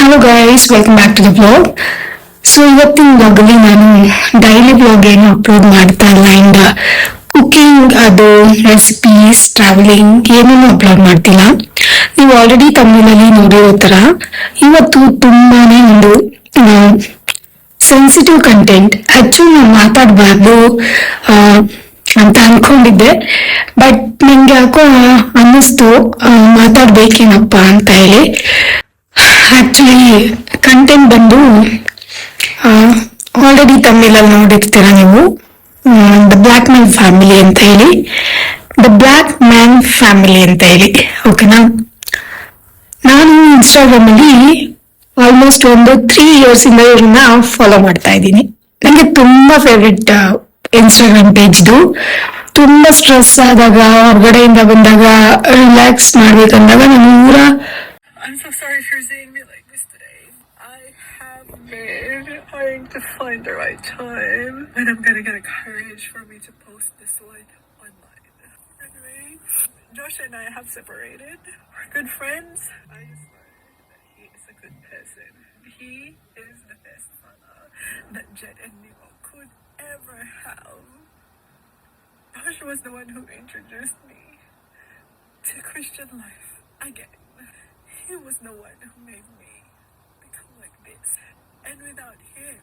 Hello guys welcome back to the blog so ಇವತ್ತಿನ ಬ್ಲಾಗಲ್ಲಿ ನಾನು ಡೈಲಿ ಬ್ಲಾಗ್ ಏನು ಅಪ್ಲೋಡ್ ಮಾಡ್ತಾ ಇಲ್ಲ. ಅಂಡ್ ಕುಕಿಂಗ್ ಅದು ರೆಸಿಪೀಸ್ ಟ್ರಾವೆಲಿಂಗ್ ಏನೇನು ಅಪ್ಲೋಡ್ ಮಾಡ್ತಿಲ್ಲ. ನೀವು ಆಲ್ರೆಡಿ ತಮಿಳಲ್ಲಿ ನೋಡಿರೋ ಥರ, ಇವತ್ತು ತುಂಬಾನೇ ಒಂದು ಸೆನ್ಸಿಟಿವ್ ಕಂಟೆಂಟ್ ಹೆಚ್ಚು ನಾನು ಮಾತಾಡಬಾರ್ದು ಅಂತ ಅನ್ಕೊಂಡಿದ್ದೆ. ಬಟ್ ನಂಗೆ ಯಾಕೋ ಅನ್ನಿಸ್ತು ಮಾತಾಡ್ಬೇಕೇನಪ್ಪ ಅಂತ ಹೇಳಿ. ಆಕ್ಚುಲಿ ಕಂಟೆಂಟ್ ಬಂದು ಆಲ್ರೆಡಿ ತಮಿಳಲ್ಲಿ ನೋಡಿರ್ತೀರ ನೀವು. ದ ಬ್ಲ್ಯಾಕ್ ಮ್ಯಾನ್ ಫ್ಯಾಮಿಲಿ ಅಂತ ಹೇಳಿ. ದ ಬ್ಲ್ಯಾಕ್ ಮ್ಯಾನ್ ಫ್ಯಾಮಿಲಿ ಅಂತ ಹೇಳಿ. ಓಕೆನಾ ನಾನು ಇನ್ಸ್ಟಾಗ್ರಾಮಲ್ಲಿ ಆಲ್ಮೋಸ್ಟ್ ಒಂದು ತ್ರೀ ಇಯರ್ಸ್ ಇಂದ ಇವ್ರನ್ನ ಫಾಲೋ ಮಾಡ್ತಾ ಇದ್ದೀನಿ. ನನಗೆ ತುಂಬಾ ಫೇವ್ರೆಟ್ ಇನ್ಸ್ಟಾಗ್ರಾಮ್ ಪೇಜ್ದು ತುಂಬಾ ಸ್ಟ್ರೆಸ್ ಆದಾಗ, ಹೊರಗಡೆಯಿಂದ ಬಂದಾಗ ರಿಲ್ಯಾಕ್ಸ್ ಮಾಡ್ಬೇಕಂದಾಗ ನಾನು ಊರ I'm so sorry for seeing me like this today. I have been trying to find the right time. And I'm gonna get a courage for me to post this one online. Anyway, Josh and I have separated. We're good friends. I just that he is a good person. He is the best father that Jet and Nemo could ever have. Josh was the one who introduced me to Christian life again. He was the one who made me become like this. And without him,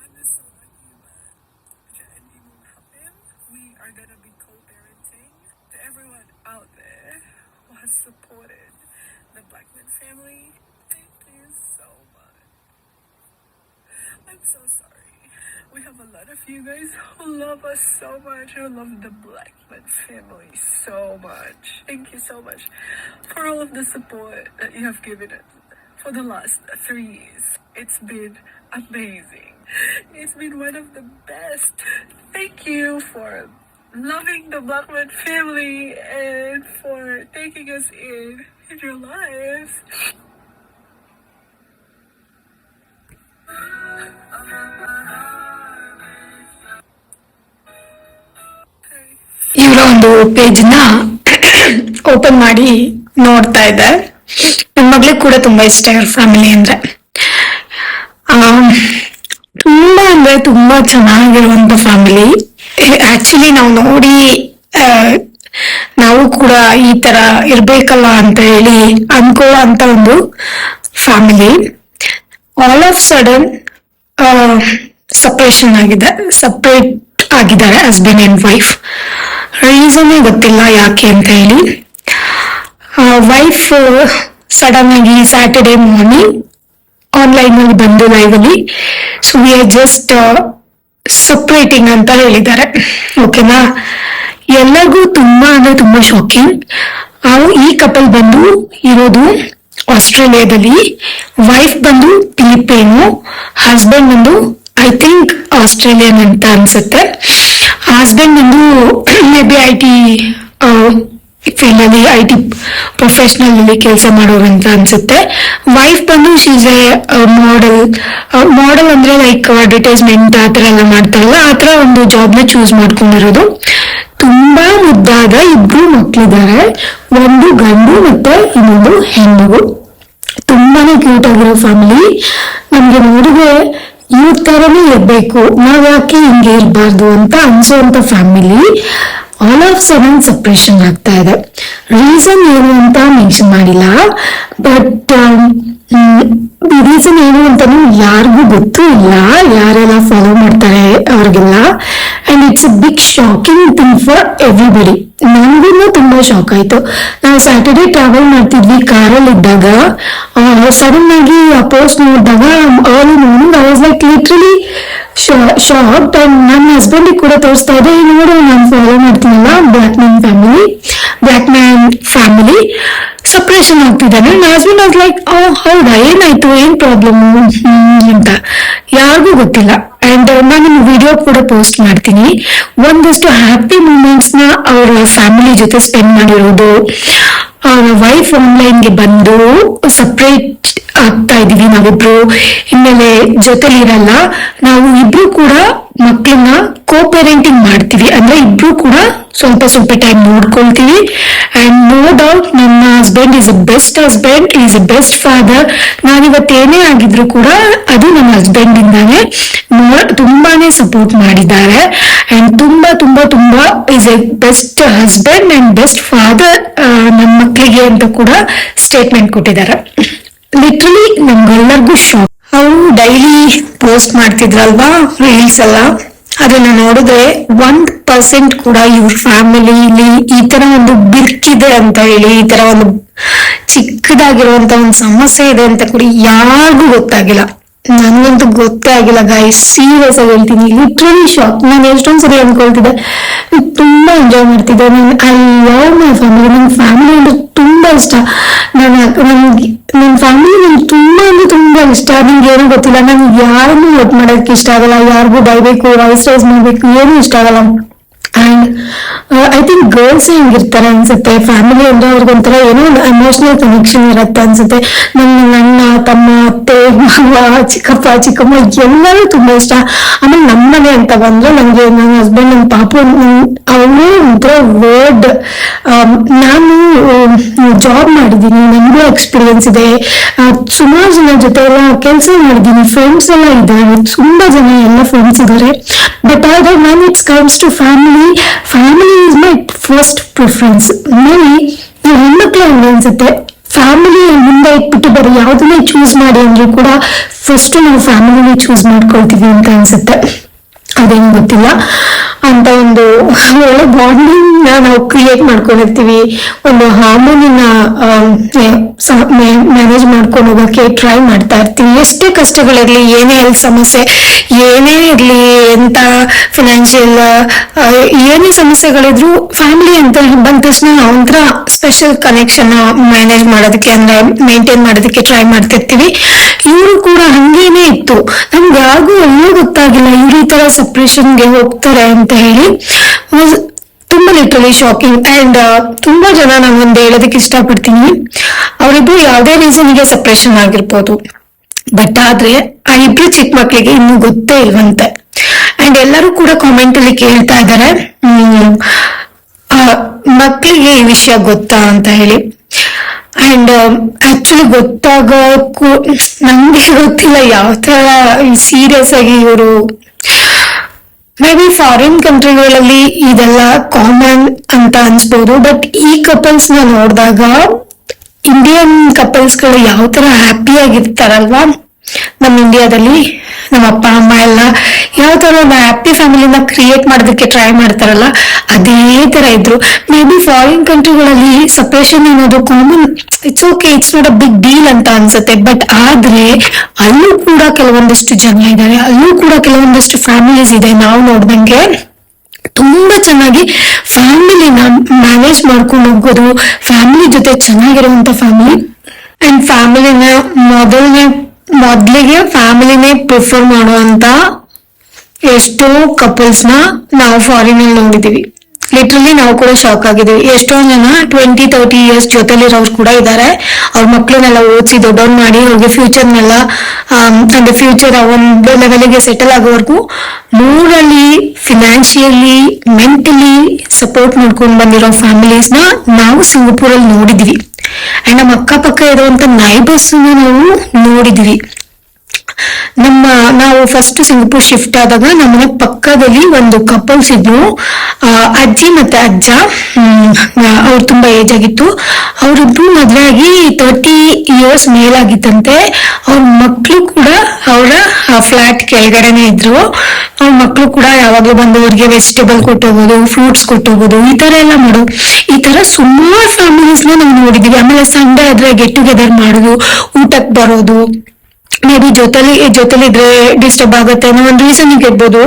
I'm just so lucky that. We are gonna be co-parenting. To everyone out there who has supported the Blackman family, thank you so much. I'm so sorry. We have a lot of you guys who love us so much, who love the Blackman family so much. Thank you so much for all of the support that you have given us for the last three years. It's been amazing. It's been one of the best. Thank you for loving the Blackman family and for taking us in in your lives. ಇವರ ಒಂದು ಪೇಜ್ನ open ಮಾಡಿ ನೋಡ್ತಾ ಇದ್ದೆ. ನನ್ನ ಮಗಳಿಗೆ ಕೂಡ ತುಂಬಾ ಇಷ್ಟ ಇವ್ರ ಫ್ಯಾಮಿಲಿ ಅಂದ್ರೆ. ತುಂಬಾ ಅಂದ್ರೆ ತುಂಬಾ ಚೆನ್ನಾಗಿರುವಂತ ಫ್ಯಾಮಿಲಿ ಆಕ್ಚುಲಿ ನಾವು ನೋಡಿ ನಾವು ಕೂಡ ಈ ತರ ಇರ್ಬೇಕಲ್ಲ ಅಂತ ಹೇಳಿ ಅನ್ಕೊಳ್ಳೋ ಅಂತ ಒಂದು family all of sudden separation ಆಗಿದೆ. ಸಪ್ರೇಟ್ ಆಗಿದ್ದಾರೆ ಹಸ್ಬೆಂಡ್ ಅಂಡ್ ವೈಫ್ ರೀಸನ್ನೇ ಗೊತ್ತಿಲ್ಲ ಯಾಕೆ ಅಂತ ಹೇಳಿ. ವೈಫ್ ಸಡನ್ ಆಗಿ ಸ್ಯಾಟರ್ಡೆ ಮಾರ್ನಿಂಗ್ ಆನ್ಲೈನ್ ಅಲ್ಲಿ ಬಂದು ಲೈವ್ ಅಲ್ಲಿ. So we are just separating ಅಂತ ಹೇಳಿದ್ದಾರೆ. ಓಕೆನಾ ಎಲ್ಲರಿಗೂ ತುಂಬಾ ಅಂದ್ರೆ ತುಂಬಾ ಶಾಕಿಂಗ್ ಈ ಕಪಲ್ ಬಂದು ಇರೋದು ಆಸ್ಟ್ರೇಲಿಯಾದಲ್ಲಿ. ವೈಫ್ ಬಂದು ಫಿಲಿಪೇನು ಹಸ್ಬೆಂಡ್ ಬಂದು ಐ ಥಿಂಕ್ ಆಸ್ಟ್ರೇಲಿಯನ್ ಅಂತ ಅನ್ಸುತ್ತೆ. ಹಸ್ಬೆಂಡ್ ಬಂದು maybe I T field ಅಲ್ಲಿ ಐ ಟಿ ಪ್ರೊಫೆಷನಲ್ ಅಲ್ಲಿ ಕೆಲಸ ಮಾಡೋರಂತ ಅನ್ಸುತ್ತೆ. ವೈಫ್ ಬಂದು ಶೀಸ್ ಎ ಮಾಡೆಲ್ ಮಾಡೆಲ್ ಅಂದ್ರೆ ಲೈಕ್ ಅಡ್ವರ್ಟೈಸ್ಮೆಂಟ್ ಆ ತರ ಎಲ್ಲ ಮಾಡ್ತಾರಲ್ಲ, ಆ ತರ ಒಂದು ಜಾಬ್ನ ಚೂಸ್ ಮಾಡ್ಕೊಂಡಿರೋದು. ತುಂಬಾ ಮುದ್ದಾದ ಇಬ್ರು ಮಕ್ಕಳಿದ್ದಾರೆ ಒಂದು ಗಂಡು ಮತ್ತೆ ಇನ್ನೊಂದು ಹೆಣ್ಣು. ತುಂಬಾನೇ ಕ್ಯೂಟ್ ಆಗಿರೋ ಫ್ಯಾಮಿಲಿ ನಮ್ಗೆ ನೋಡಿದ್ರೆ ಈ ತರನೇ ಇರಬೇಕು. ನಾವ್ ಯಾಕೆ ಹಿಂಗೆ ಇರಬಾರ್ದು ಅಂತ ಅನ್ಸೋಂತ family all of sudden separation ಆಗ್ತಾ ಇದೆ. ರೀಸನ್ ಏನು ಅಂತ ಮೆನ್ಷನ್ ಮಾಡಿಲ್ಲ. ಬಟ್ ರೀಸನ್ ಏನು ಅಂತಾನು ಯಾರಿಗೂ ಗೊತ್ತು ಇಲ್ಲ. ಯಾರೆಲ್ಲ ಫಾಲೋ ಮಾಡ್ತಾರೆ ಅವ್ರಿಗೆಲ್ಲ. And it's a big shocking thing for everybody ನನಗೂ ತುಂಬಾ ಶಾಕ್ ಆಯ್ತು. ನಾವು ಸ್ಯಾಟರ್ಡೆ ಟ್ರಾವೆಲ್ ಮಾಡ್ತಿದ್ವಿ ಕಾರಲ್ಲಿ ಇದ್ದಾಗ ಸಡನ್ ಆಗಿ ಆ ಪೋಸ್ಟ್ ನೋಡಿದಾಗ all like literally shock and ನನ್ನ ಹಸ್ಬೆಂಡ್ ಕೂಡ ತೋರಿಸ್ತಾ ಇದೆ "ಈ ನೋಡು, ನಾನು follow ಮಾಡ್ತೀನಲ್ಲ black man family black man family separation ಆಗ್ತಿದ್ದಾನೆ ನನ್ನ ಹಸ್ಬೆಂಡ್ ಆಸ್ ಲೈಕ್ ಹೌದಾ, ಏನಾಯ್ತು, ಏನ್ ಪ್ರಾಬ್ಲಮ್ ಅಂತ. ಯಾರಿಗೂ ಗೊತ್ತಿಲ್ಲ. ಅಂಡ್ ನಾನು ವಿಡಿಯೋ ಕೂಡ ಪೋಸ್ಟ್ ಮಾಡ್ತೀನಿ. ಒಂದಷ್ಟು ಹ್ಯಾಪಿ ಮೂಮೆಂಟ್ಸ್ನ ಅವರ ಫ್ಯಾಮಿಲಿ ಜೊತೆ ಸ್ಪೆಂಡ್ ಮಾಡಿರೋದು. ಅವರ ವೈಫ್ ಆನ್ಲೈನ್ಗೆ ಬಂದು ಸಪ್ರೇಟ್ ಆಗ್ತಾ ಇದೀವಿ ನಾವಿಬ್ರು. ಹಿನ್ನೆಲೆ ಜೊತೆಲಿ ಇರಲ್ಲ ನಾವು ಇಬ್ರು ಕೂಡ ಮಕ್ಕಳನ್ನ ಕೋ ಪೇರೆಂಟಿಂಗ್ ಮಾಡ್ತೀವಿ. ಅಂದ್ರೆ ಇಬ್ರು ಕೂಡ ಸ್ವಲ್ಪ ಸ್ವಲ್ಪ ಟೈಮ್ ನೋಡ್ಕೊಳ್ತೀವಿ. ಅಂಡ್ ನೋ ಡೌಟ್ ನನ್ನ husband is a best husband is a best father ನಾನಿವತ್ತು ಏನೇ ಆಗಿದ್ರು ಕೂಡ ಅದು ನನ್ನ ಹಸ್ಬೆಂಡ್ ಇಂದಾನೆ ತುಂಬಾನೇ ಸಪೋರ್ಟ್ ಮಾಡಿದ್ದಾರೆ. ಅಂಡ್ ತುಂಬಾ ತುಂಬಾ ತುಂಬಾ is a best husband and best father ನಮ್ಮ ಮಕ್ಕಳಿಗೆ ಅಂತ ಕೂಡ ಸ್ಟೇಟ್ಮೆಂಟ್ ಕೊಟ್ಟಿದ್ದಾರೆ. ಲಿಟ್ರಲಿ ನಮ್ಗೆಲ್ಲರಿಗೂ ಶಾಕ್ ಅವರು ಡೈಲಿ ಪೋಸ್ಟ್ ಮಾಡ್ತಿದ್ರಲ್ವಾ ರೀಲ್ಸ್ ಎಲ್ಲ? ಅದನ್ನ ನೋಡಿದ್ರೆ ಒನ್ ಪರ್ಸೆಂಟ್ ಕೂಡ ಇವ್ರ ಫ್ಯಾಮಿಲಿಲಿ ಈ ತರ ಒಂದು ಬಿರ್ಕಿದೆ ಅಂತ ಹೇಳಿ, ಈ ತರ ಒಂದು ಚಿಕ್ಕದಾಗಿರುವಂತ ಒಂದು ಸಮಸ್ಯೆ ಇದೆ ಅಂತ ಕೂಡ ಯಾರಿಗೂ ಗೊತ್ತಾಗಿಲ್ಲ. ನನ್ಗಂತೂ ಗೊತ್ತೇ ಆಗಿಲ್ಲ ಗಾಯ್ಸ್ ಸೀರಿಯಸ್ ಆಗಿ ಹೇಳ್ತೀನಿ. ಲಿಟ್ರಲಿ ಶಾಕ್ ನಾನು ಎಷ್ಟೊಂದ್ ಸರಿ ಅನ್ಕೊಳ್ತಿದ್ದೆ. ತುಂಬಾ ಎಂಜಾಯ್ ಮಾಡ್ತಿದ್ದೆ. ನಾನು ಐ ಲವ್ ಮೈ ಫ್ಯಾಮಿಲಿ ನನ್ನ ಫ್ಯಾಮಿಲಿ ಅಂದ್ರೆ ತುಂಬಾ ಇಷ್ಟ. ನಾನು ನನ್ಗೆ ನನ್ನ ಇಷ್ಟ, ನಿಮ್ಗೆ ಏನೂ ಗೊತ್ತಿಲ್ಲ. ನನ್ಗೆ ಯಾರನ್ನೂ ವರ್ಕ್ ಮಾಡೋದಕ್ಕೆ ಇಷ್ಟ ಆಗಲ್ಲ. ಯಾರಿಗೂ ಬೈಬೇಕು ವಾಯ್ಸ್ ರೈಸ್ ಮಾಡ್ಬೇಕು, ಏನು ಇಷ್ಟ ಆಗಲ್ಲ. ಅಂಡ್ ಐ ಥಿಂಕ್ ಗರ್ಲ್ಸ್ ಹೆಂಗಿರ್ತಾರೆ ಅನ್ಸುತ್ತೆ ಫ್ಯಾಮಿಲಿ ಅಂದ್ರೆ ಅವ್ರಿಗೊಂಥರ ಏನೋ ಒಂದು ಎಮೋಷನಲ್ ಕನೆಕ್ಷನ್ ಇರುತ್ತೆ ಅನ್ಸುತ್ತೆ. ನನ್ನ ಅಣ್ಣ, ತಮ್ಮ, ಅತ್ತೆ, ಮಾವ, ಚಿಕ್ಕಪ್ಪ, ಚಿಕ್ಕಮ್ಮ, ಎಲ್ಲರೂ ತುಂಬಾ ಇಷ್ಟ. ಆಮೇಲೆ ನಮ್ಮನೆ ಅಂತ ಬಂದ್ರೆ ನನಗೆ ನನ್ನ ಹಸ್ಬೆಂಡ್ ನನ್ನ ಪಾಪು ಅವನು ಒಂಥರ ವರ್ಡ್ ನಾನು ಜಾಬ್ ಮಾಡಿದ್ದೀನಿ ನನಗೂ ಎಕ್ಸ್ಪೀರಿಯನ್ಸ್ ಇದೆ. ಸುಮಾರು ಜನ ಜೊತೆ ಎಲ್ಲ ಕೆಲಸ ಮಾಡಿದ್ದೀನಿ ಫ್ರೆಂಡ್ಸ್ ಎಲ್ಲ ಇದ್ದಾರೆ. ತುಂಬಾ ಜನ ಎಲ್ಲ ಫ್ರೆಂಡ್ಸ್ ಇದ್ದಾರೆ ಬಟ್ ಆದ್ರೆ it's comes to family family is my first preference money ಈ ಹೆಣ್ಮಕ್ಳು ಹಂಗೆ ಅನ್ಸುತ್ತೆ? ಫ್ಯಾಮಿಲಿ ಮುಂದೆ ಇಟ್ಬಿಟ್ಟು ಬರೀ ಯಾವುದನ್ನೇ ಚೂಸ್ ಮಾಡಿ ಅಂದ್ರೂ ಕೂಡ ಫಸ್ಟ್ ನಾವು ಫ್ಯಾಮಿಲಿನೇ ಚೂಸ್ ಮಾಡ್ಕೊಳ್ತೀವಿ ಅಂತ ಅನ್ಸುತ್ತೆ. ಅದೇನು ಗೊತ್ತಿಲ್ಲ. ಅಂತ ಒಂದು ಒಳ್ಳೆ ಬಾಂಡಿಂಗ್ ನಾವು ಕ್ರಿಯೇಟ್ ಮಾಡ್ಕೊಂಡಿರ್ತೀವಿ. ಒಂದು ಹಾರ್ಮೋನಿನ ಮ್ಯಾನೇಜ್ ಮಾಡ್ಕೊಂಡು ಹೋಗಕ್ಕೆ ಟ್ರೈ ಮಾಡ್ತಾ ಇರ್ತೀವಿ. ಎಷ್ಟೇ ಕಷ್ಟಗಳಿರಲಿ, ಏನೇ ಇರಲಿ ಸಮಸ್ಯೆ, ಏನೇ ಇರಲಿ ಎಂತ ಫಿನಾನ್ಷಿಯಲ್ ಏನೇ ಸಮಸ್ಯೆಗಳಿದ್ರು ಫ್ಯಾಮಿಲಿ ಅಂತ ಬಂದ ತಕ್ಷಣ ಒಂಥರ ಸ್ಪೆಷಲ್ ಕನೆಕ್ಷನ್ ಮ್ಯಾನೇಜ್ ಮಾಡೋದಕ್ಕೆ ಅಂದ್ರೆ ಮೇಂಟೈನ್ ಮಾಡೋದಕ್ಕೆ ಟ್ರೈ ಮಾಡ್ತಿರ್ತೀವಿ. ಇವರು ಕೂಡ ಹಂಗೇನೆ ಇತ್ತು. ನಮ್ಗೆ ಯಾರಿಗೂ ಅಲ್ಲೂ ಗೊತ್ತಾಗಿಲ್ಲ ಈ ತರ ಸಪ್ರೇಷನ್ಗೆ ಹೋಗ್ತಾರೆ ಅಂತ ಹೇಳಿ. ತುಂಬಾ ಲಿಟ್ರಲಿ ಶಾಕಿಂಗ್ ಅಂಡ್ ತುಂಬಾ ಜನ ನಾನು ಒಂದು ಹೇಳೋದಕ್ಕೆ ಇಷ್ಟಪಡ್ತೀನಿ. ಅವರಿಬ್ರು ಯಾವುದೇ ರೀಸನ್ಗೆ ಸಪ್ರೇಷನ್ ಆಗಿರ್ಬೋದು. ಬಟ್ ಆದ್ರೆ ಆ ಇಬ್ರು ಚಿಕ್ಕ ಮಕ್ಕಳಿಗೆ ಇನ್ನೂ ಗೊತ್ತೇ ಇಲ್ವಂತೆ. ಅಂಡ್ ಎಲ್ಲರೂ ಕೂಡ ಕಾಮೆಂಟ್ ಅಲ್ಲಿ ಕೇಳ್ತಾ ಇದ್ದಾರೆ ಮಕ್ಕಳಿಗೆ ಈ ವಿಷಯ ಗೊತ್ತಾ ಅಂತ ಹೇಳಿ. ಅಂಡ್ ಆಕ್ಚುಲಿ ಗೊತ್ತಾಗ ನಂಗೆ ಗೊತ್ತಿಲ್ಲ ಯಾವ ತರ ಸೀರಿಯಸ್ ಆಗಿ ಇವರು. ಮೇ ಬಿ ಫಾರಿನ್ ಕಂಟ್ರಿಗಳಲ್ಲಿ ಇದೆಲ್ಲ ಕಾಮನ್ ಅಂತ ಅನ್ಸ್ಬೋದು ಬಟ್ ಈ ಕಪಲ್ಸ್ನ ನೋಡಿದಾಗ ಇಂಡಿಯನ್ ಕಪಲ್ಸ್ಗಳು ಯಾವ ತರ ಹ್ಯಾಪಿ ಆಗಿರ್ತಾರಲ್ವಾ? ನಮ್ಮ ಇಂಡಿಯಾದಲ್ಲಿ ನಮ್ಮ ಅಪ್ಪ ಅಮ್ಮ ಎಲ್ಲ ಯಾವ ತರ ಒಂದು ಹ್ಯಾಪಿ ಫ್ಯಾಮಿಲಿನ ಕ್ರಿಯೇಟ್ ಮಾಡೋದಕ್ಕೆ ಟ್ರೈ ಮಾಡ್ತಾರಲ್ಲ, ಅದೇ ತರ ಇದ್ರು. ಮೇ ಬಿ ಫಾರಿನ್ ಕಂಟ್ರಿಗಳಲ್ಲಿ ಸಪ್ರೇಷನ್ ಅನ್ನೋದು common it's okay it's not a big deal ಅಂತ ಅನ್ಸುತ್ತೆ. ಬಟ್ ಆದ್ರೆ ಅಲ್ಲೂ ಕೂಡ ಕೆಲವೊಂದಷ್ಟು ಜನ ಇದ್ದಾರೆ, ಅಲ್ಲೂ ಕೂಡ ಕೆಲವೊಂದಷ್ಟು ಫ್ಯಾಮಿಲೀಸ್ ಇದೆ ನಾವು ನೋಡ್ದಂಗೆ. ತುಂಬಾ ಚೆನ್ನಾಗಿ ಫ್ಯಾಮಿಲಿನ ಮ್ಯಾನೇಜ್ ಮಾಡ್ಕೊಂಡು ಹೋಗೋದು ಫ್ಯಾಮಿಲಿ ಜೊತೆ ಚೆನ್ನಾಗಿರುವಂತ ಫ್ಯಾಮಿಲಿ ಅಂಡ್ ಫ್ಯಾಮಿಲಿನ ಮೊದಲನೇ ಮೊದ್ಲಿಗೆ ಫ್ಯಾಮಿಲಿನೇ ಪ್ರಿಫರ್ ಮಾಡುವಂತ ಎಷ್ಟೋ ಕಪಲ್ಸ್ನ ನಾವು ಫಾರಿನ್ ಅಲ್ಲಿ ನೋಡಿದೀವಿ. ಲಿಟ್ರಲಿ ನಾವು ಕೂಡ ಶಾಕ್ ಆಗಿದ್ದೀವಿ ಎಷ್ಟೋ ಜನ ಟ್ವೆಂಟಿ ತರ್ಟಿ ಇಯರ್ಸ್ ಜೊತೆಲಿರೋರು ಕೂಡ ಇದ್ದಾರೆ ಅವ್ರ ಮಕ್ಳನ್ನೆಲ್ಲ ಓದಿಸಿ ದೊಡ್ಡವ್ರು ಮಾಡಿ ಅವ್ರಿಗೆ ಫ್ಯೂಚರ್ನೆಲ್ಲ ಅಂದ್ರೆ ಫ್ಯೂಚರ್ ಒಂದು ಲೆವೆಲ್ಗೆ ಸೆಟಲ್ ಆಗೋವರೆಗೂ ಮೂರಲ್ಲಿ ಫಿನಾನ್ಷಿಯಲಿ ಮೆಂಟಲಿ ಸಪೋರ್ಟ್ ಮಾಡ್ಕೊಂಡು ಬಂದಿರೋ ಫ್ಯಾಮಿಲೀಸ್ನ ನಾವು ಸಿಂಗಪುರಲ್ಲಿ ನೋಡಿದ್ವಿ. ಅಂಡ್ ನಮ್ಮ ಅಕ್ಕಪಕ್ಕ ಇರುವಂತ ನೈಬರ್ಸ್ ನಾವು ನೋಡಿದ್ವಿ. ನಮ್ಮ, ನಾವು ಫಸ್ಟ್ ಸಿಂಗಪುರ್ ಶಿಫ್ಟ್ ಆದಾಗ ನಮ್ಮನೆ ಪಕ್ಕದಲ್ಲಿ ಒಂದು ಕಪಲ್ಸ್ ಇದ್ರು. ಅಜ್ಜಿ ಮತ್ತೆ ಅಜ್ಜ. ಅವ್ರು ತುಂಬಾ ಏಜ್ ಆಗಿತ್ತು. ಅವರಿಬ್ರು ಮದ್ವೆ ಆಗಿ ತರ್ಟಿ ಇಯರ್ಸ್ ಮೇಲಾಗಿತ್ತಂತೆ. ಅವ್ರ ಮಕ್ಳು ಕೂಡ ಅವರ ಫ್ಲಾಟ್ ಕೆಳಗಡೆನೆ ಇದ್ರು. ಅವ್ರ ಮಕ್ಳು ಕೂಡ ಯಾವಾಗ್ಲೂ ಬಂದು ಅವ್ರಿಗೆ ವೆಜಿಟೇಬಲ್ ಕೊಟ್ಟೋಗೋದು ಫ್ರೂಟ್ಸ್ ಕೊಟ್ಟೋಗೋದು, ಈ ತರ ಎಲ್ಲ ಮಾಡು. ಈ ತರ ಸುಮಾರು ಫ್ಯಾಮಿಲೀಸ್ ನಾವು ನೋಡಿದೀವಿ. ಆಮೇಲೆ ಸಂಡೇ ಆದ್ರೆ ಗೆಟ್ ಟುಗೆದರ್ ಮಾಡೋದು ಊಟಕ್ಕೆ ಬರೋದು. ಮೇ ಬಿ ಜೊತೆಲಿ ಇದ್ರೆ ಡಿಸ್ಟರ್ಬ್ ಆಗುತ್ತೆ ಅನ್ನೋ ಒಂದು ರೀಸನ್ ಇರ್ಬೋದು.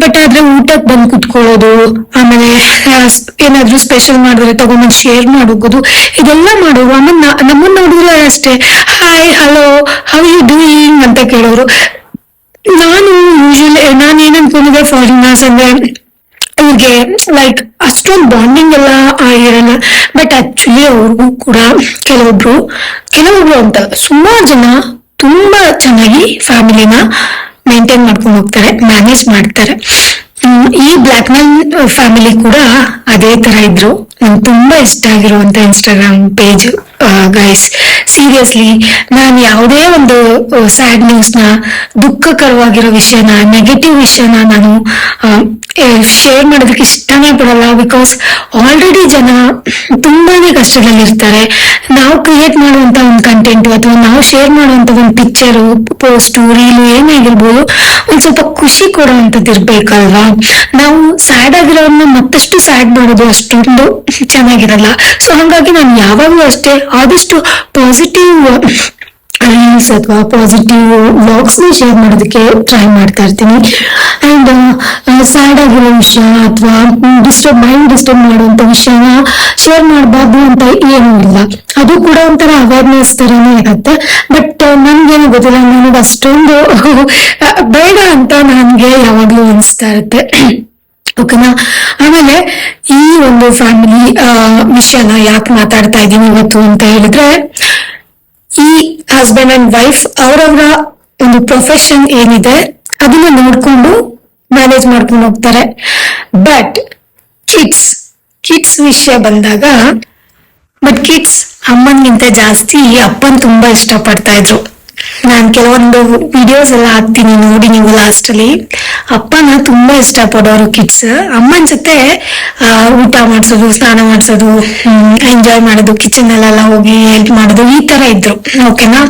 ಬಟ್ ಆದ್ರೆ ಊಟಕ್ಕೆ ಬಂದು ಕುತ್ಕೊಳ್ಳೋದು, ಆಮೇಲೆ ಏನಾದ್ರೂ ಸ್ಪೆಷಲ್ ಮಾಡಿದ್ರೆ ತಗೊಂಡ್ಬಂದು ಶೇರ್ ಮಾಡೋಗೋದು ಇದೆಲ್ಲ ಮಾಡೋರು ಆಮೇಲೆ ನಮ್ಮನ್ನ ನೋಡಿದ್ರೆ ಅಷ್ಟೇ hi hello how you doing ಅಂತ ಕೇಳೋರು. ನಾನು ಯೂಶಲಿ ನಾನು ಏನ್ ಅನ್ಕೊಂಡಿದ್ದೆ ಫಾರಿನರ್ಸ್ ಅಂದ್ರೆ, ಅವ್ರಿಗೆ ಲೈಕ್ ಅಷ್ಟೊಂದು ಬಾಂಡಿಂಗ್ ಎಲ್ಲ ಆಗಿರಲ್ಲ. ಬಟ್ ಆಕ್ಚುಲಿ ಅವ್ರಿಗೂ ಕೂಡ ಕೆಲವೊಬ್ರು ಕೆಲವೊಬ್ರು ಅಂತ, ಸುಮಾರು ಜನ ತುಂಬಾ ಚೆನ್ನಾಗಿ ಫ್ಯಾಮಿಲಿನ ಮೇಂಟೈನ್ ಮಾಡ್ಕೊಂಡು ಹೋಗ್ತಾರೆ ಮ್ಯಾನೇಜ್ ಮಾಡ್ತಾರೆ. ಈ ಬ್ಲ್ಯಾಕ್ ಮ್ಯಾನ್ ಫ್ಯಾಮಿಲಿ ಕೂಡ ಅದೇ ತರ ಇದ್ರು. ನಂಗೆ ತುಂಬಾ ಇಷ್ಟ ಆಗಿರುವಂತ ಇನ್ಸ್ಟಾಗ್ರಾಮ್ ಪೇಜ್ ಗೈಸ್ ಸೀರಿಯಸ್ಲಿ ನಾನು ಯಾವುದೇ ಒಂದು ಸ್ಯಾಡ್ ನ್ಯೂಸ್ನ ದುಃಖಕರವಾಗಿರೋ ವಿಷಯನ ನೆಗೆಟಿವ್ ವಿಷಯನ ನಾನು ಶೇರ್ ಮಾಡೋದಕ್ಕೆ ಇಷ್ಟನೇ ಪಡಲ್ಲ ಬಿಕಾಸ್ ಆಲ್ರೆಡಿ ಜನ ತುಂಬಾನೇ ಕಷ್ಟದಲ್ಲಿ ಇರ್ತಾರೆ ನಾವು ಕ್ರಿಯೇಟ್ ಮಾಡುವಂತ ಒಂದು ಕಂಟೆಂಟ್ ಅಥವಾ ನಾವು ಶೇರ್ ಮಾಡುವಂತ ಒಂದು ಪಿಕ್ಚರು ಪೋಸ್ಟು ರೀಲು ಏನೇ ಆಗಿರ್ಬೋದು, ಒಂದ್ ಸ್ವಲ್ಪ ಖುಷಿ ಕೊಡುವಂತದ್ದು ಇರ್ಬೇಕಲ್ವಾ? ನಾವು ಸ್ಯಾಡ್ ಆಗಿರೋನ್ನ ಮತ್ತಷ್ಟು ಸ್ಯಾಡ್ ಮಾಡೋದು ಅಷ್ಟೊಂದು ಚೆನ್ನಾಗಿರಲ್ಲ. ಸೊ ಹಂಗಾಗಿ ನಾನು ಯಾವಾಗಲೂ ಅಷ್ಟೇ ಆದಷ್ಟು ಪಾಸಿಟಿವ್ ರೀಲ್ಸ್ ಅಥವಾ ಪಾಸಿಟಿವ್ ವ್ಲಾಗ್ಸ್ನ ಶೇರ್ ಮಾಡೋದಕ್ಕೆ ಟ್ರೈ ಮಾಡ್ತಾ ಇರ್ತೀನಿ. ಅಂಡ್ ಸ್ಯಾಡ್ ಆಗಿರೋ ವಿಷಯ ಅಥವಾ ಡಿಸ್ಟರ್ಬ್ ಮೈಂಡ್ ಡಿಸ್ಟರ್ಬ್ ಮಾಡುವಂತ ವಿಷಯನ ಶೇರ್ ಮಾಡಬಾರ್ದು ಅಂತ ಏನೂ ಇಲ್ಲ. ಅದು ಕೂಡ ಒಂಥರ ಅವೇರ್ನೆಸ್ ತರನೇ ಇರುತ್ತೆ. ಬಟ್ ನನ್ಗೇನು ಗೊತ್ತಿಲ್ಲ, ನನಗೆ ಅಷ್ಟೊಂದು ಬೇಡ ಅಂತ ನನ್ಗೆ ಯಾವಾಗ್ಲೂ ಅನಿಸ್ತಾ ಇರುತ್ತೆ. ಓಕೆನಾ? ಆಮೇಲೆ ಈ ಒಂದು ಫ್ಯಾಮಿಲಿ ವಿಷಯನ ಯಾಕೆ ಮಾತಾಡ್ತಾ ಇದ್ದೀನಿ ಇವತ್ತು ಅಂತ ಹೇಳಿದ್ರೆ, ಈ ಹಸ್ಬೆಂಡ್ ಅಂಡ್ ವೈಫ್ ಅವರವರ ಒಂದು ಪ್ರೊಫೆಷನ್ ಏನಿದೆ, ಅದನ್ನ ನೋಡ್ಕೊಂಡು ಮ್ಯಾನೇಜ್ ಮಾಡ್ಕೊಂಡು ಹೋಗ್ತಾರೆ. ಬಟ್ ಕಿಡ್ಸ್ ಕಿಡ್ಸ್ ವಿಷಯ ಬಂದಾಗ ಬಟ್ ಕಿಡ್ಸ್ ಅಮ್ಮನ್ಗಿಂತ ಜಾಸ್ತಿ ಅಪ್ಪನ್ ತುಂಬಾ ಇಷ್ಟ ಪಡ್ತಾ ಇದ್ರು. ನಾನ್ ಕೆಲವೊಂದು ವಿಡಿಯೋಸ್ ಎಲ್ಲ ಹಾಕ್ತೀನಿ, ನೋಡಿ ನೀವು ಲಾಸ್ಟ್ ಅಲ್ಲಿ. ಅಪ್ಪನ ತುಂಬಾ ಇಷ್ಟ ಪಡೋರು ಕಿಡ್ಸ್ ಅಮ್ಮನ ಜೊತೆ ಊಟ ಮಾಡಿಸೋದು, ಸ್ನಾನ ಮಾಡಿಸೋದು ಎಂಜಾಯ್ ಮಾಡೋದು ಕಿಚನ್ ಅಲ್ಲೆಲ್ಲ ಹೋಗಿ ಹೆಲ್ಪ್ ಮಾಡೋದು, ಈ ತರ ಇದ್ರು. ಓಕೆನಾ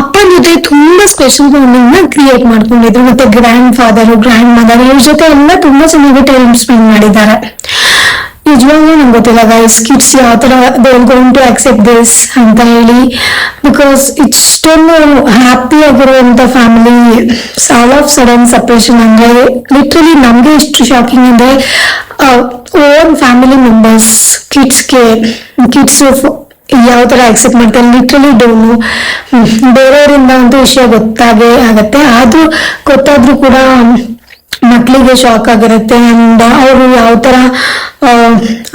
ಅಪ್ಪನ ಜೊತೆ ತುಂಬಾ ಸ್ಪೆಷಲ್ ಬಾಂಡಿಂಗ್ನ ಕ್ರಿಯೇಟ್ ಮಾಡ್ಕೊಂಡಿದ್ರು. ಮತ್ತೆ ಗ್ರ್ಯಾಂಡ್ ಫಾದರ್ ಗ್ರ್ಯಾಂಡ್ ಮದರ್ ಇವ್ರ ಜೊತೆ ಎಲ್ಲ ತುಂಬಾ ಚೆನ್ನಾಗಿ ಟೈಮ್ ಸ್ಪೆಂಡ್ ಮಾಡಿದ್ದಾರೆ. ನಿಜವಾಗ್ಲೂ ನಂಗೆ ಗೊತ್ತಿಲ್ಲ ಗೈಸ್ ಕಿಡ್ಸ್ ಯಾವ ತರ there going to accept this ಅಂತ ಹೇಳಿ. ಬಿಕಾಸ್ ಇಷ್ಟೊಂದು ಹ್ಯಾಪಿ ಆಗಿರುವಂತ family all of sudden separation ಅಂದ್ರೆ ಲಿಟ್ರಲಿ ನಮ್ಗೆ ಇಷ್ಟು ಶಾಕಿಂಗ್ ಅಂದ್ರೆ ಓನ್ ಫ್ಯಾಮಿಲಿ ಮೆಂಬರ್ಸ್ ಕಿಡ್ಸ್ಗೆ ಕಿಡ್ಸ್ ಯಾವ ಥರ ಅಕ್ಸೆಪ್ಟ್ ಮಾಡ್ತಾರೆ? ಲಿಟ್ರಲಿ ಡೋನು ಬೇರೆಯವರಿಂದ ಒಂದು ವಿಷಯ ಗೊತ್ತಾಗೇ ಆಗತ್ತೆ. ಆದ್ರೂ ಗೊತ್ತಾದ್ರೂ ಕೂಡ ಮಕ್ಕಳಿಗೆ ಶಾಕ್ ಆಗಿರುತ್ತೆ ಅಂಡ್ ಅವರು ಯಾವ ಥರ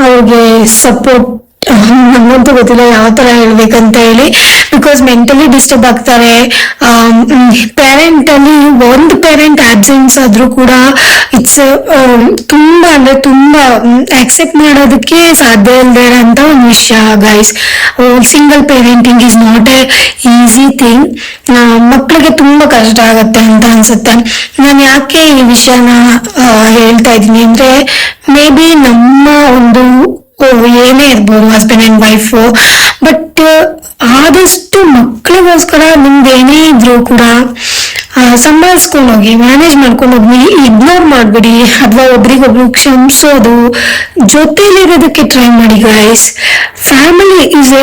ಅವ್ರಿಗೆ ಸಪೋರ್ಟ್ ನಮಗಂತೂ ಗೊತ್ತಿಲ್ಲ ಯಾವ ತರ ಹೇಳ್ಬೇಕಂತ ಹೇಳಿ. ಬಿಕಾಸ್ ಮೆಂಟಲಿ ಡಿಸ್ಟರ್ಬ್ ಆಗ್ತಾರೆ. ಪೇರೆಂಟ್ ಅಲ್ಲಿ ಒಂದು ಪೇರೆಂಟ್ ಆಬ್ಸೆನ್ಸ್ ಆದ್ರೂ ಕೂಡ ಇಟ್ಸ್ ತುಂಬಾ ಅಂದ್ರೆ ತುಂಬಾ ಅಕ್ಸೆಪ್ಟ್ ಮಾಡೋದಕ್ಕೆ ಸಾಧ್ಯ ಇಲ್ಲದೆ ಇರೋಂತ ಒಂದು ವಿಷಯ guys single parenting is not a easy thing ಮಕ್ಕಳಿಗೆ ತುಂಬಾ ಕಷ್ಟ ಆಗುತ್ತೆ ಅಂತ ಅನ್ಸುತ್ತೆ. ನಾನು ಯಾಕೆ ಈ ವಿಷಯನ ಹೇಳ್ತಾ ಇದ್ದೀನಿ ಅಂದ್ರೆ ಮೇ ಬಿ ನಮ್ಮ ಒಂದು ಏನೇ ಇರ್ಬೋದು ಹಸ್ಬೆಂಡ್ ಅಂಡ್ ವೈಫ್ ಬಟ್ ಆದಷ್ಟು ಮಕ್ಕಳಿಗೋಸ್ಕರ ನಿಮ್ದು ಏನೇ ಇದ್ರು ಕೂಡ ಸಂಭಾಳಿಸ್ಕೊಂಡು ಹೋಗಿ ಮ್ಯಾನೇಜ್ ಮಾಡ್ಕೊಂಡೋಗಿ ಇಗ್ನೋರ್ ಮಾಡಬೇಡಿ. ಅಥವಾ ಒಬ್ರಿಗೊಬ್ರು ಕ್ಷಮಿಸೋದು. ಜೊತೆಲಿರೋದಕ್ಕೆ ಟ್ರೈ ಮಾಡಿ guys family is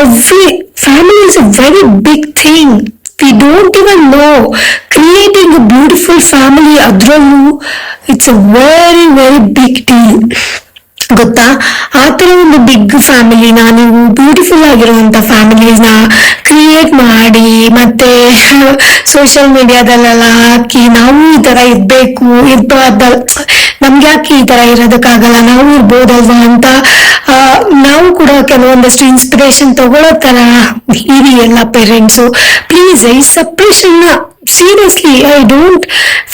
every family is a very big thing we don't even know creating a beautiful family ಅದರಲ್ಲೂ it's a very very big deal ಗೊತ್ತಾ? ಆ ತರ ಒಂದು ಬಿಗ್ ಫ್ಯಾಮಿಲಿನ ನೀವು ಬ್ಯೂಟಿಫುಲ್ ಆಗಿರುವಂತ ಫ್ಯಾಮಿಲೀಸ್ನ ಕ್ರಿಯೇಟ್ ಮಾಡಿ ಮತ್ತೆ ಸೋಷಿಯಲ್ ಮೀಡಿಯಾದಲ್ಲೆಲ್ಲ ಹಾಕಿ ನಾವು ಈ ತರ ಇರ್ಬೇಕು, ಇರ್ಬಾರ್ದ. ನಮ್ಗೆ ಯಾಕೆ ಈ ತರ ಇರೋದಕ್ಕಾಗಲ್ಲ? ನಾವು ಇರ್ಬೋದಲ್ವಾ ಅಂತ ನಾವು ಕೂಡ ಕೆಲವೊಂದಷ್ಟು ಇನ್ಸ್ಪಿರೇಷನ್ ತಗೊಳ್ಳೋ ತರ ಇರಿ ಎಲ್ಲ ಪೇರೆಂಟ್ಸು ಪ್ಲೀಸ್ ಈ separation seriously I don't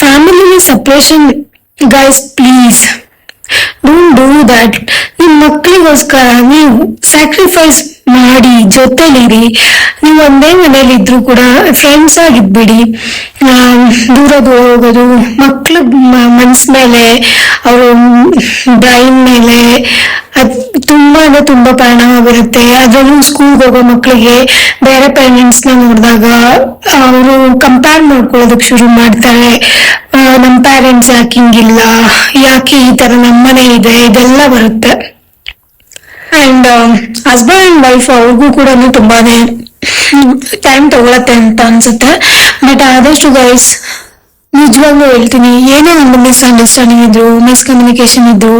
family separation guys please don't do that ನಿಮ್ ಮಕ್ಕಳಿಗೋಸ್ಕರ ನೀವು ಸ್ಯಾಕ್ರಿಫೈಸ್ ಮಾಡಿ ಜೊತೆಲಿರಿ. ನೀವು ಒಂದೇ ಮನೇಲಿ ಇದ್ರು ಕೂಡ ಫ್ರೆಂಡ್ಸ್ ಆಗಿದ್ಬಿಡಿ. ದೂರ ದೂರ ಹೋಗೋದು, ಮಕ್ಳ ಮನ್ಸ್ ಮೇಲೆ ಅವರು ಬ್ರೈನ್ ಮೇಲೆ ಅದ್ ತುಂಬಾ ಅಂದ್ರೆ ತುಂಬಾ ಪರಿಣಾಮ ಬೀರುತ್ತೆ. ಅದರಲ್ಲೂ ಸ್ಕೂಲ್ಗೆ ಹೋಗೋ ಮಕ್ಕಳಿಗೆ ಬೇರೆ ಪೇರೆಂಟ್ಸ್ನ ನೋಡಿದಾಗ ಅವರು ಕಂಪೇರ್ ಮಾಡ್ಕೊಳ್ಳೋದಕ್ಕೆ ಶುರು ಮಾಡ್ತಾರೆ. ನಮ್ಮ ಪೇರೆಂಟ್ಸ್ ಯಾಕೆ ಹಿಂಗಿಲ್ಲ? ಯಾಕೆ ಈ ತರ ನಮ್ಮನೆ ಇದೆ? ಇದೆಲ್ಲ ಬರುತ್ತೆ. ಅಂಡ್ ಹಸ್ಬೆಂಡ್ ಅಂಡ್ ವೈಫ್ ಅವ್ರಿಗೂ ಕೂಡ ತುಂಬಾನೇ ಟೈಮ್ ತಗೊಳತ್ತೆ ಅಂತ ಅನ್ಸುತ್ತೆ. ಬಟ್ ಆದಷ್ಟು ಗೈಸ್ ನಿಜವಾಗ್ಲೂ ಹೇಳ್ತೀನಿ, ಏನೇ ಒಂದು ಮಿಸ್ಅಂಡರ್ಸ್ಟ್ಯಾಂಡಿಂಗ್ ಇದ್ರು ಮಿಸ್ಕಮ್ಯುನಿಕೇಶನ್ ಇದ್ರು,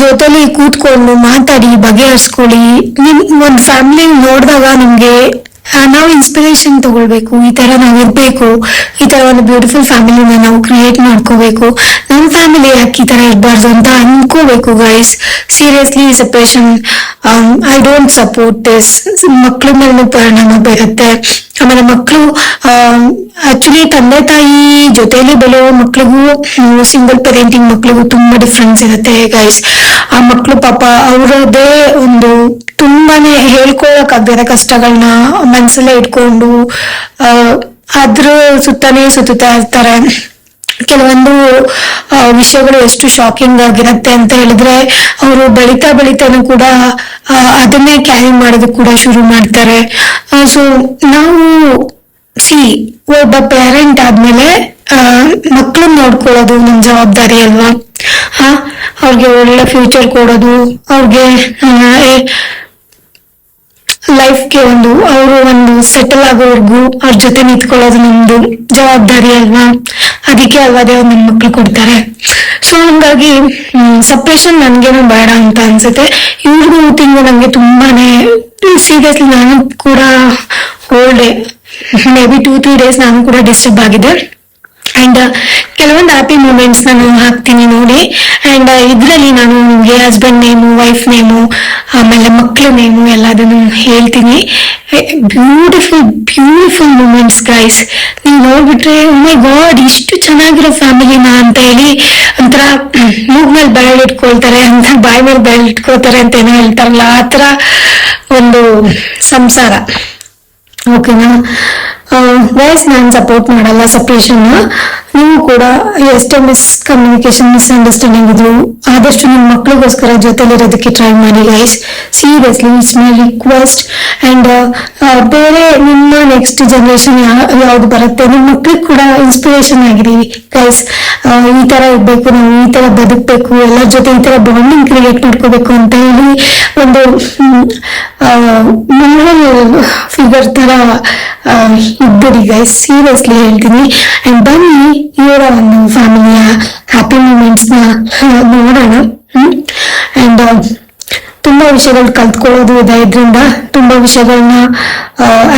ಜೊತೆಲಿ ಕೂತ್ಕೊಂಡು ಮಾತಾಡಿ, ಬಗೆಹರಿಸ್ಕೊಳ್ಳಿ. ನಿಮ್, ಒಂದ್ ಫ್ಯಾಮಿಲಿ ನೋಡಿದಾಗ ನಿಮ್ಗೆ ನಾವು ಇನ್ಸ್ಪಿರೇಷನ್ ತಗೊಳ್ಬೇಕು. ಈ ತರ ನಾವು ಇರ್ಬೇಕು. ಈ ತರ ಒಂದು ಬ್ಯೂಟಿಫುಲ್ ಫ್ಯಾಮಿಲಿನ ನಾವು ಕ್ರಿಯೇಟ್ ಮಾಡ್ಕೋಬೇಕು. ನಮ್ಮ ಫ್ಯಾಮಿಲಿ ಯಾಕೆ ಈ ತರ ಇರಬಾರ್ದು ಅಂತ ಅನ್ಕೋಬೇಕು guys seriously separation I don't support this ಮಕ್ಳ ಮೇಲೆ ಪರಿಣಾಮ ಬೀರುತ್ತೆ. ಆಮೇಲೆ ಮಕ್ಕಳು ಆಕ್ಚುಲಿ ತಂದೆ ತಾಯಿ ಜೊತೆಲಿ ಬೆಳೆಯೋ ಮಕ್ಳಿಗೂ ಸಿಂಗಲ್ ಪೇರೆಂಟಿಂಗ್ ಮಕ್ಳಿಗೂ ತುಂಬಾ ಡಿಫ್ರೆನ್ಸ್ ಇರುತ್ತೆ ಗೈಸ್ ಆ ಮಕ್ಳು ಪಾಪ ಅವರದೇ ಒಂದು ತುಂಬಾನೇ ಹೇಳ್ಕೊಳಕ್ ಆಗ್ದಿರ ಕಷ್ಟಗಳನ್ನ ಮನ್ಸಲ್ಲೇ ಇಟ್ಕೊಂಡು ಅದ್ರ ಸುತ್ತಾನೇ ಸುತ್ತಾ ಇರ್ತಾರೆ. ಕೆಲವೊಂದು ವಿಷಯಗಳು ಎಷ್ಟು ಶಾಕಿಂಗ್ ಆಗಿರತ್ತೆ ಅಂತ ಹೇಳಿದ್ರೆ, ಅವರು ಬೆಳೀತಾ ಬೆಳೀತಾನು ಕೂಡ ಅದನ್ನೇ ಕ್ಯಾರಿ ಮಾಡೋದಕ್ಕೆ ಕೂಡ ಶುರು ಮಾಡ್ತಾರೆ. ಸೊ ನಾವು ಸಿ ಒಬ್ಬ ಪೇರೆಂಟ್ ಆದ್ಮೇಲೆ ಮಕ್ಕಳನ್ನ ನೋಡ್ಕೊಳ್ಳೋದು ನಮ್ಮ ಜವಾಬ್ದಾರಿ ಅಲ್ವಾ? ಹಾ? ಅವ್ರಿಗೆ ಒಳ್ಳೆ ಫ್ಯೂಚರ್ ಕೊಡೋದು, ಅವ್ರಿಗೆ ಲೈಫ್ಗೆ ಒಂದು, ಅವರು ಒಂದು ಸೆಟಲ್ ಆಗೋವರೆಗೂ ಅವ್ರ ಜೊತೆ ನಿಂತ್ಕೊಳ್ಳೋದು ನಮ್ದು ಜವಾಬ್ದಾರಿ ಅಲ್ವಾ? ಅದಕ್ಕೆ ಅಲ್ವಾ ದೇವ್ರ ನನ್ ಮಕ್ಳು ಕೊಡ್ತಾರೆ? ಸೊ ಹಂಗಾಗಿ ಸಪ್ರೇಷನ್ ನನ್ಗೇನು ಬೇಡ ಅಂತ ಅನ್ಸುತ್ತೆ. ಇವ್ರಿಗೂ ತಿಂಗಳು ನಂಗೆ ತುಂಬಾನೇ ಸೀರಿಯಸ್ಲಿ ನಾನು ಕೂಡ whole maybe two three days ನಾನು ಕೂಡ ಡಿಸ್ಟರ್ಬ್ ಆಗಿದೆ ಅಂಡ್ ಕೆಲವೊಂದು ಹ್ಯಾಪಿ ಮೂಮೆಂಟ್ಸ್ ನಾನು ಹಾಕ್ತೀನಿ ನೋಡಿ. ಅಂಡ್ ಇದರಲ್ಲಿ ನಾನು ನಿಮಗೆ ಹಸ್ಬೆಂಡ್ ನೇಮು ವೈಫ್ ನೇಮು ಆಮೇಲೆ ಮಕ್ಕಳು ನೇಮು ಎಲ್ಲದನ್ನು ಹೇಳ್ತೀನಿ. ಬ್ಯೂಟಿಫುಲ್ ಬ್ಯೂಟಿಫುಲ್ ಮೂಮೆಂಟ್ಸ್ ಗೈಸ್ ನೀವು ನೋಡ್ಬಿಟ್ರೆ ಮೈ ಗಾಡ್ ಇಷ್ಟು ಚೆನ್ನಾಗಿರೋ ಫ್ಯಾಮಿಲಿನ ಅಂತ ಹೇಳಿ ಒಂಥರ ಮೂಗ್ ಮೇಲೆ ಬೆರಳು ಇಟ್ಕೊಳ್ತಾರೆ ಅಂತ ಬಾಯಿ ಮೇಲೆ ಬೆರಳು ಇಟ್ಕೊಳ್ತಾರೆ ಅಂತ ಏನೋ ಹೇಳ್ತಾರಲ್ಲ, ಆ ಥರ ಒಂದು ಸಂಸಾರ. ಓಕೆನಾ ವಾಯ್ಸ್ ನಾನು ಸಪೋರ್ಟ್ ಮಾಡಲ್ಲ ಸಪ್ರೇಷನ್. ನೀವು ಕೂಡ ಎಷ್ಟೇ ಮಿಸ್ ಕಮ್ಯುನಿಕೇಶನ್ ಮಿಸ್ಅಂಡರ್ಸ್ಟ್ಯಾಂಡಿಂಗ್ ಇದ್ರು ಆದಷ್ಟು ನಿಮ್ಮ ಮಕ್ಳಿಗೋಸ್ಕರ ಜೊತೆಲಿರೋದಕ್ಕೆ ಟ್ರೈ ಮಾಡಿ guys seriously it's my request and ಬೇರೆ ನಿಮ್ಮ ನೆಕ್ಸ್ಟ್ ಜನರೇಷನ್ ಯಾವ್ದು ಬರುತ್ತೆ? ನಿಮ್ಮ ಮಕ್ಳಿಗೆ ಕೂಡ ಇನ್ಸ್ಪಿರೇಷನ್ ಆಗಿರಿ ಗೈಸ್ ಈ ತರ ಇರ್ಬೇಕು, ನಾವು ಈ ತರ ಬದುಕಬೇಕು, ಎಲ್ಲರ ಜೊತೆ ಈ ತರ ಬಾಂಡಿಂಗ್ ಕ್ರಿಯೇಟ್ ಮಾಡ್ಕೋಬೇಕು ಅಂತ ಹೇಳಿ ಒಂದು ಫಿಗರ್ ತರ ಇದ್ದೀರಿ ಗೈಸ್ ಸೀರಿಯಸ್ಲಿ ಹೇಳ್ತೀನಿ. ಅಂಡ್ ಬನ್ನಿ, ಇವರ ಒಂದು ಫ್ಯಾಮಿಲಿಯ ಹ್ಯಾಪಿ ಮೂಮೆಂಟ್ಸ್ ನೋಡೋಣ. ಅಂಡ್ ತುಂಬಾ ವಿಷಯಗಳು ಕಲ್ತ್ಕೊಳ್ಳೋದು ಇದೆ ಇದರಿಂದ. ತುಂಬಾ ವಿಷಯಗಳನ್ನ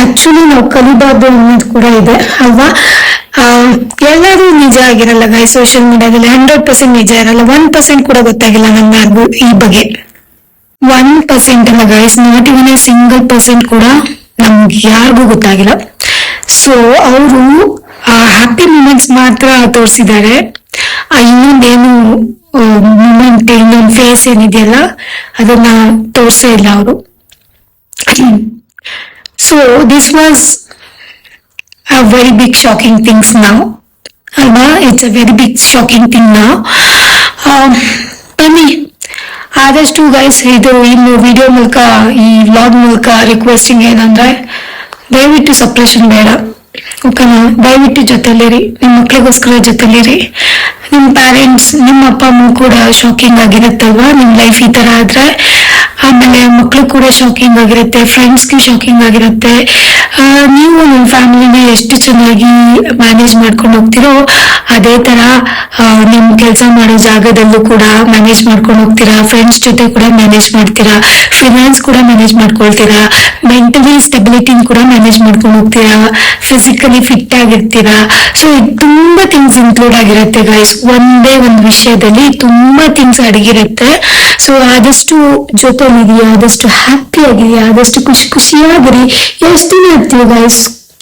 ಆಕ್ಚುಲಿ ನಾವು ಕಲಿಬಾರ್ದು ಅನ್ನೋದು ಕೂಡ ಇದೆ, ಅಲ್ವಾ? ಎಲ್ಲರೂ ನಿಜ ಆಗಿರಲ್ಲ ಗೈ ಸೋಷಿಯಲ್ ಮೀಡಿಯಾದಲ್ಲಿ ಹಂಡ್ರೆಡ್ ಪರ್ಸೆಂಟ್ ನಿಜ ಇರಲ್ಲ. ಒನ್ ಪರ್ಸೆಂಟ್ ಕೂಡ ಗೊತ್ತಾಗಿಲ್ಲ ಯಾರಿಗೂ ಈ ಬಗ್ಗೆ. ಒನ್ ಪರ್ಸೆಂಟ್ ಅಲ್ಲ guys not even a single percent ಕೂಡ ನಮ್ಗೆ ಯಾರಿಗೂ ಗೊತ್ತಾಗಿಲ್ಲ. ಸೊ ಅವರು ಆ ಹ್ಯಾಪಿ ಮೂಮೆಂಟ್ಸ್ ಮಾತ್ರ ತೋರಿಸಿದ್ದಾರೆ. ಆ ಇನ್ನೊಂದೇನು ಮೂಮೆಂಟ್ ಇನ್ನೊಂದು ಫೇಸ್ ಏನಿದೆಯಲ್ಲ, ಅದನ್ನ ತೋರಿಸೇ ಇಲ್ಲ ಅವರು. So this was a very big shocking things now. ಅಲ್ವಾ? It's a very big shocking thing ನಾವು ಬನ್ನಿ. ಆದಷ್ಟು ಗೈಸ್ ಇದು ಇನ್ನು ವಿಡಿಯೋ ಮೂಲಕ, ಈ ವ್ಲಾಗ್ ಮೂಲಕ ರಿಕ್ವೆಸ್ಟಿಂಗ್ ಏನಂದ್ರೆ ದಯವಿಟ್ಟು ಸಪ್ರೇಷನ್ ಬೇಡ. ಓಕೆನಾ? ದಯವಿಟ್ಟು ಜೊತೆಲಿರಿ. ನಿಮ್ಮ ಮಕ್ಳಿಗೋಸ್ಕರ ಜೊತೆಲಿರಿ. ನಿಮ್ಮ ಪ್ಯಾರೆಂಟ್ಸ್ ನಿಮ್ಮ ಅಪ್ಪ, ಅಮ್ಮ ಕೂಡ ಶಾಕಿಂಗ್ ಆಗಿರುತ್ತಲ್ವಾ? ನಿಮ್ಮ ಲೈಫ್ ಈ ಥರ ಆದರೆ, ಆಮೇಲೆ ಮಕ್ಕಳು ಕೂಡ ಶಾಕಿಂಗ್ ಆಗಿರುತ್ತೆ ಫ್ರೆಂಡ್ಸ್ಗೆ ಶಾಕಿಂಗ್ ಆಗಿರುತ್ತೆ. ನೀವು ನಿಮ್ಮ ಫ್ಯಾಮಿಲಿನ ಎಷ್ಟು ಚೆನ್ನಾಗಿ ಮ್ಯಾನೇಜ್ ಮಾಡ್ಕೊಂಡು ಹೋಗ್ತಿರೋ ಅದೇ ತರ ನಿಮ್ ಕೆಲಸ ಮಾಡೋ ಜಾಗದಲ್ಲೂ ಕೂಡ ಮ್ಯಾನೇಜ್ ಮಾಡ್ಕೊಂಡು ಹೋಗ್ತೀರಾ ಫ್ರೆಂಡ್ಸ್ ಜೊತೆ ಕೂಡ ಮ್ಯಾನೇಜ್ ಮಾಡ್ತೀರಾ ಫಿನಾನ್ಸ್ ಕೂಡ ಮ್ಯಾನೇಜ್ ಮಾಡ್ಕೊಳ್ತೀರಾ ಮೆಂಟಲಿ ಸ್ಟೆಬಿಲಿಟಿ ಕೂಡ ಮ್ಯಾನೇಜ್ ಮಾಡ್ಕೊಂಡು ಹೋಗ್ತೀರಾ ಫಿಸಿಕಲಿ ಫಿಟ್ ಆಗಿರ್ತೀರಾ. ಸೊ ತುಂಬಾ ಥಿಂಗ್ಸ್ ಇನ್ಕ್ಲೂಡ್ ಆಗಿರುತ್ತೆ ಗೈಸ್ ಒಂದೇ ಒಂದು ವಿಷಯದಲ್ಲಿ ತುಂಬಾ ಥಿಂಗ್ಸ್ ಅಡಗಿರುತ್ತೆ. ಸೊ ಆದಷ್ಟು ಜೊತೆಲಿದೆಯಾ ಆದಷ್ಟು ಹ್ಯಾಪಿ ಆಗಿರಿ, ಆದಷ್ಟು ಖುಷಿ ಖುಷಿಯಾಗಿರಿ. ಎಷ್ಟು ದಿನ ಇರ್ತೀವಿ ಗೈಸ್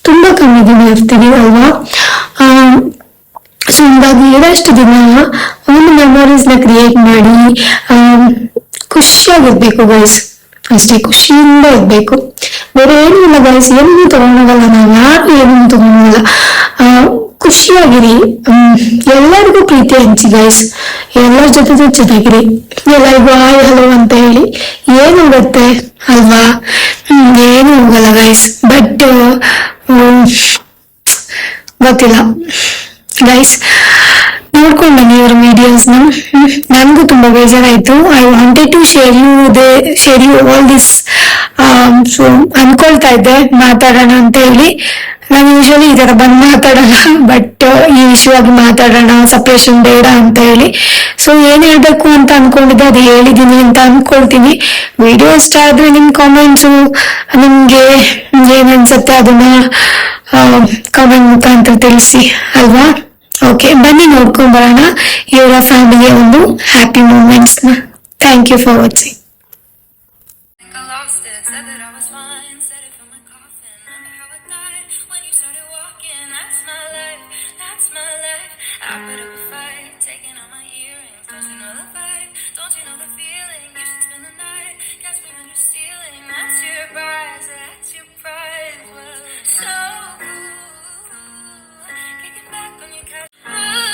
ತುಂಬಾ ಕಮ್ಮಿ ದಿನ ಇರ್ತೀವಿ, ಅಲ್ವಾ? ಸೊ ಹಿಂಗಾಗಿ ದಿನ ಒಂದು ಮೆಮೊರೀಸ್ನ ಕ್ರಿಯೇಟ್ ಮಾಡಿ ಖುಷಿಯಾಗಿ ಖುಷಿಯಾಗಿರ್ಬೇಕು ಗೈಸ್ ಅಷ್ಟೇ ಖುಷಿಯಿಂದ ಇರ್ಬೇಕು ಬೇರೆ ಏನೂ ಇಲ್ಲ ಗೈಸ್ ಏನೂ ತಗೊಂಡೋಗಲ್ಲ ನಾವು ಯಾರು ಏನೂ ತಗೊಂಡೋಗಲ್ಲ ಖುಷಿಯಾಗಿರಿ. ಎಲ್ಲರಿಗೂ ಪ್ರೀತಿ ಹಂಚಿ ಗೈಸ್ ಎಲ್ಲರ ಜೊತೆ ಚೆನ್ನಾಗಿರಿ. ಎಲ್ಲರಿಗೂ ಹಾಯ್ ಹಲೋ ಅಂತ ಹೇಳಿ. ಏನು ಹೋಗುತ್ತೆ ಅಲ್ವಾ? ಏನು ಹೋಗಲ್ಲ ಗೈಸ್ ಬಟ್ ಗೊತ್ತಿಲ್ಲ. ಗೈಸ್ ನೋಡ್ಕೊಂಡಿನಿ ಇವ್ರ ವಿಡಿಯೋಸ್ನ ನನಗೂ ತುಂಬ ಬೇಜಾರಾಯಿತು. I wanted to share you the share you all this so ಅನ್ಕೊಳ್ತಾ ಇದ್ದೆ, ಮಾತಾಡೋಣ ಅಂತ ಹೇಳಿ. ನಾನು ಯೂಶಲಿ ಈ ಥರ ಬಂದು uh, ಮಾತಾಡೋಣ ಬಟ್ ಈ ವಿಷಯವಾಗಿ ಮಾತಾಡೋಣ ಸಪ್ರೇಷನ್ ಬೇಡ ಅಂತ ಹೇಳಿ. ಸೊ ಏನ್ ಹೇಳ್ಬೇಕು ಅಂತ ಅನ್ಕೊಂಡಿದ್ದೆ, ಅದು ಹೇಳಿದ್ದೀನಿ ಅಂತ ಅನ್ಕೊಳ್ತೀನಿ. ವಿಡಿಯೋ ಇಷ್ಟ ಆದರೆ ನಿಮ್ಮ ಕಾಮೆಂಟ್ಸು ನಿಮಗೆ ಏನ್ ಅನ್ಸುತ್ತೆ ಅದನ್ನ um, ಕಾಮೆಂಟ್ ಮುಖಾಂತರ ತಿಳಿಸಿ, ಅಲ್ವಾ? ಓಕೆ ಬನ್ನಿ ನೋಡ್ಕೊಂಡ್ ಬರೋಣ. ಇವರ ಫ್ಯಾಮಿಲಿಯ ಒಂದು happy moments thank you for watching Ah!